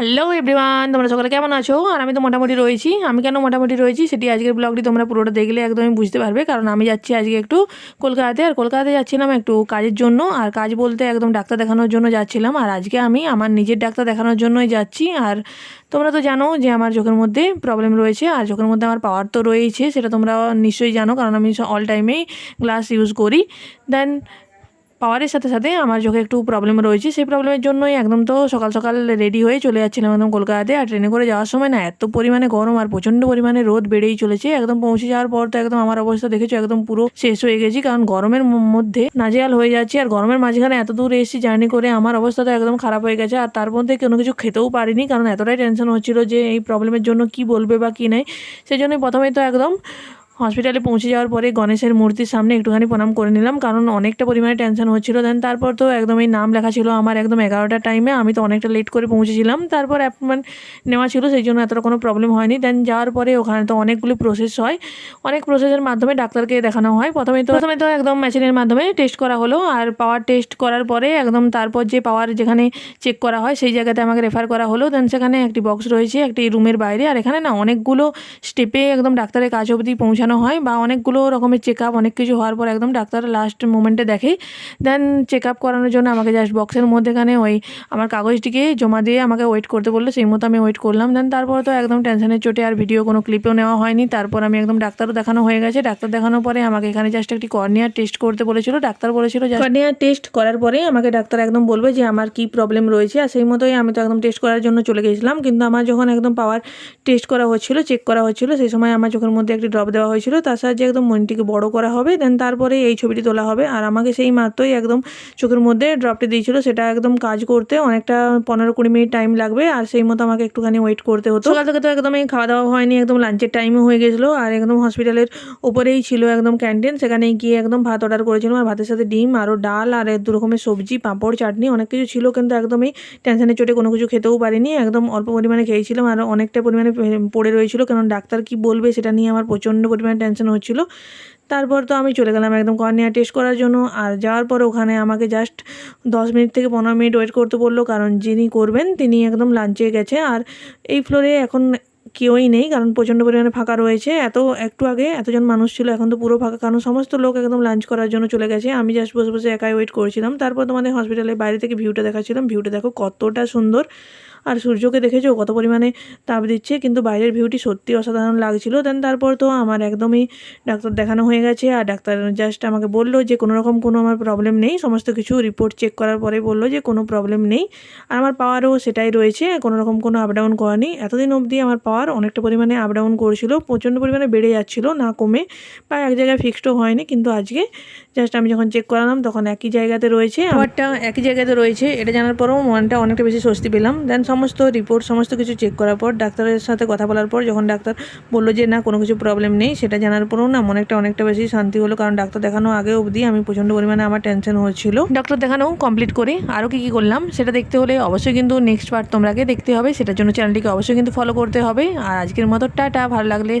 Hello everyone তোমরা সকালে কেমন আছো? আর আমি তো মোটামুটি রয়েছি। আমি কেন মোটামুটি রয়েছি সেটি আজকের ব্লগটি তোমরা পুরোটা দেখলে একদমই বুঝতে পারবে। কারণ আমি যাচ্ছি আজকে একটু কলকাতাতে। আর কলকাতাতে যাচ্ছিলাম একটু কাজের জন্য। আর কাজ বলতে একদম ডাক্তার দেখানোর জন্য যাচ্ছিলাম। আর আজকে আমি আমার নিজের ডাক্তার দেখানোর জন্যই যাচ্ছি। আর তোমরা তো জানো যে আমার চোখের মধ্যে প্রবলেম রয়েছে। আর চোখের মধ্যে আমার পাওয়ার তো রয়েছে সেটা তোমরা নিশ্চয়ই জানো। কারণ আমি অল টাইমেই গ্লাস ইউজ করি। দেন পাওয়ারের সাথে সাথে আমার চোখে একটু প্রবলেম রয়েছে। সেই প্রবলেমের জন্যই একদম তো সকাল সকাল রেডি হয়ে চলে যাচ্ছিলাম একদম কলকাতাতে। আর ট্রেনে করে যাওয়ার সময় না এত পরিমাণে গরম আর প্রচণ্ড পরিমাণে রোদ বেড়েই চলেছে। একদম পৌঁছে যাওয়ার পর তো একদম আমার অবস্থা দেখেছ, একদম পুরো শেষ হয়ে গেছি। কারণ গরমের মধ্যে নাজেহাল হয়ে যাচ্ছে। আর গরমের মাঝখানে এত দূর এসেছি জার্নি করে আমার অবস্থা তো একদম খারাপ হয়ে গেছে। আর তার মধ্যে কোনো কিছু খেতেও পারিনি। কারণ এতটাই টেনশন হচ্ছিল যে এই প্রবলেমের জন্য কি বলবে বা কি নাই। সেই জন্যই প্রথমেই তো একদম হসপিটালে পৌঁছে যাওয়ার পরে গণেশের মূর্তির সামনে একটুখানি প্রণাম করে নিলাম, কারণ অনেকটা পরিমাণে টেনশন হচ্ছিল। দেন তারপর তো একদম এই নাম লেখা ছিল আমার একদম এগারোটার টাইমে আমি তো অনেকটা লেট করে পৌঁছেছিলাম। তারপর অ্যাপয়েন্টমেন্ট নেওয়া ছিল, সেই জন্য এতটা কোনো প্রবলেম হয়নি। দেন যাওয়ার পরে ওখানে তো অনেকগুলো প্রসেস হয়। অনেক প্রসেসের মাধ্যমে ডাক্তারকে দেখানো হয়। প্রথমে তো প্রথমে তো একদম মেশিনের মাধ্যমে টেস্ট করা হলো। আর পাওয়ার টেস্ট করার পরে একদম তারপর যে পাওয়ার যেখানে চেক করা হয়, সেই জায়গাতে আমাকে রেফার করা হলো। দেন সেখানে একটি বক্স রয়েছে, একটি রুমের বাইরে। আর এখানে না অনেকগুলো স্টেপে একদম ডাক্তারের কাজ অবধি পৌঁছানো হয় বা অনেকগুলো রকমের চেক অনেক কিছু হওয়ার পর একদম ডাক্তার লাস্ট মোমেন্টে দেখে দেন চেক আপ করানোর জন্য আমাকে জাস্ট বক্সের মধ্যেখানে ওই আমার কাগজটিকে জমা দিয়ে আমাকে ওয়েট করতে বলল। সেই মতো আমি ওয়েট করলাম। দেন তারপর তো একদম টেনশনের চোটে আর ভিডিও কোনো ক্লিপও নেওয়া হয়নি। তারপর আমি একদম ডাক্তারও দেখানো হয়ে গেছে। ডাক্তার দেখানোর পরে আমাকে এখানে জাস্ট একটি কর্নিয়ার টেস্ট করতে বলেছিল। ডাক্তার বলেছিল কর্নিয়ার টেস্ট করার পরে আমাকে ডাক্তার একদম বলবে যে আমার কি প্রবলেম রয়েছে। আর সেই মতোই আমি তো একদম টেস্ট করার জন্য চলে গেছিলাম। কিন্তু আমার যখন একদম পাওয়ার টেস্ট করা হচ্ছিল চেক করা হচ্ছিল, সেই সময় আমার চোখের মধ্যে একটি ড্রপ দেওয়া হয়েছিল। তার সাহায্যে একদম মনটিকে বড় করা হবে দেন তারপরে এই ছবিটি তোলা হবে। আর আমাকে সেই মাত্রই একদম চোখের মধ্যে ড্রপটি দিয়েছিল, সেটা একদম কাজ করতে অনেকটা পনেরো কুড়ি মিনিট টাইম লাগবে, আর সেই মতো আমাকে একটুখানি ওয়েট করতে হতো। সকাল থেকে তো একদমই খাওয়া দাওয়া হয়নি, একদম লাঞ্চের টাইমও হয়ে গেছিল, আর একদম হসপিটালের ওপরেই ছিল একদম ক্যান্টিন সেখানে গিয়ে একদম ভাত অর্ডার করেছিলাম, আর ভাতের সাথে ডিম, আরও ডাল, আর দু রকমের সবজি, পাঁপড়, চাটনি, অনেক কিছু ছিল, কিন্তু একদমই টেনশনের চোটে কোনো কিছু খেতেও পারিনি, একদম অল্প পরিমাণে খেয়েছিলাম, আর অনেকটা পরিমাণে পড়ে রয়েছিল কারণ ডাক্তার কি বলবে সেটা নিয়ে আমার প্রচণ্ড পরিমাণে টেনশন হচ্ছিল। তারপর তো আমি চলে গেলাম একদম কর্নিয়া টেস্ট করার জন্য। আর যাওয়ার পর ওখানে আমাকে জাস্ট দশ মিনিট থেকে পনেরো মিনিট ওয়েট করতে বলল, কারণ যিনি করবেন তিনি একদম লাঞ্চে গেছে। আর এই ফ্লোরে এখন কেউই নেই, কারণ প্রচণ্ড পরিমাণে ফাঁকা রয়েছে। এত, একটু আগে এতজন মানুষ ছিল, এখন তো পুরো ফাঁকা, কারণ সমস্ত লোক একদম লাঞ্চ করার জন্য চলে গেছে। আমি জাস্ট বসে বসে একাই ওয়েট করছিলাম। তারপর তোমাদের হসপিটালের বাইরে থেকে ভিউটা দেখাচ্ছিলাম। ভিউটা দেখো কতটা সুন্দর। আর সূর্যকে দেখেছ কত পরিমাণে তাপ দিচ্ছে, কিন্তু বাইরের ভিউটি সত্যি অসাধারণ লাগছিল। দেন তারপর তো আমার একদমই ডাক্তার দেখানো হয়ে গেছে, আর ডাক্তার জাস্ট আমাকে বলল যে, কোনো রকম কোনো আমার প্রবলেম নেই, সমস্ত কিছু রিপোর্ট চেক করার পরে বলল যে, কোনো প্রবলেম নেই। আর আমার পাওয়ারও সেটাই রয়েছে, কোনো রকম কোনো আপ ডাউন করেনি এতদিন অবধি আমার পাওয়ার অনেকটা পরিমাণে আপ ডাউন করছিল, প্রচণ্ড পরিমাণে বেড়ে যাচ্ছিল, না কমে বা এক জায়গায় ফিক্সডও হয়নি, কিন্তু আজকে জাস্ট আমি যখন চেক করালাম, তখন একই জায়গাতে রয়েছে। আমারটা একই জায়গাতে রয়েছে, এটা জানার পরেও মনটা অনেকটা বেশি স্বস্তি পেলাম। দেন সমস্ত রিপোর্ট সমস্ত কিছু চেক করার পর ডাক্তারের সাথে কথা বলার পর যখন ডাক্তার বলল যে, না, কোনো কিছু প্রবলেম নেই, সেটা জানার পরও না মনে একটা অনেকটা বেশি শান্তি হলো। কারণ ডাক্তার দেখানো আগে অবধি আমি প্রচণ্ড পরিমাণে আমার টেনশন হয়েছিল। ডাক্তার দেখানো কমপ্লিট করে আরও কী কী করলাম, সেটা দেখতে হলে অবশ্যই কিন্তু নেক্সট পার্ট তোমরাকে দেখতে হবে। সেটার জন্য চ্যানেলটিকে অবশ্যই কিন্তু ফলো করতে হবে। আর আজকের মতো টাটা, ভালো লাগলে